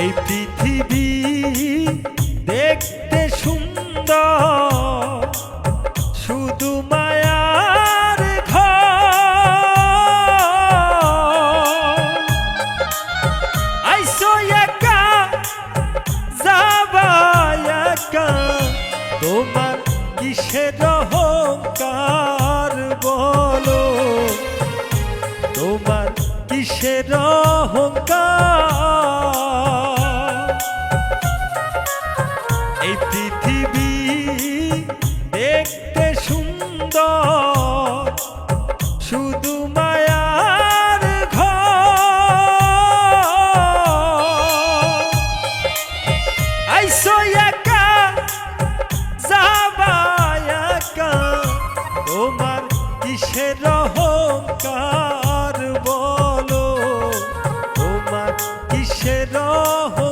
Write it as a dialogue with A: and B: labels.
A: এই পৃথিবী দেখতে সুন্দর, শুধু মায়ার ঘর। আইসো একা, যাবা একা, তোমার কিসের অহংকার বলো? তোমার কিসের অহংকার? পৃথিবী দেখতে সুন্দর। শুধু মায়ার ঘর। আইসো তোমার কিসের বলো? তোমার কিসের অহংকার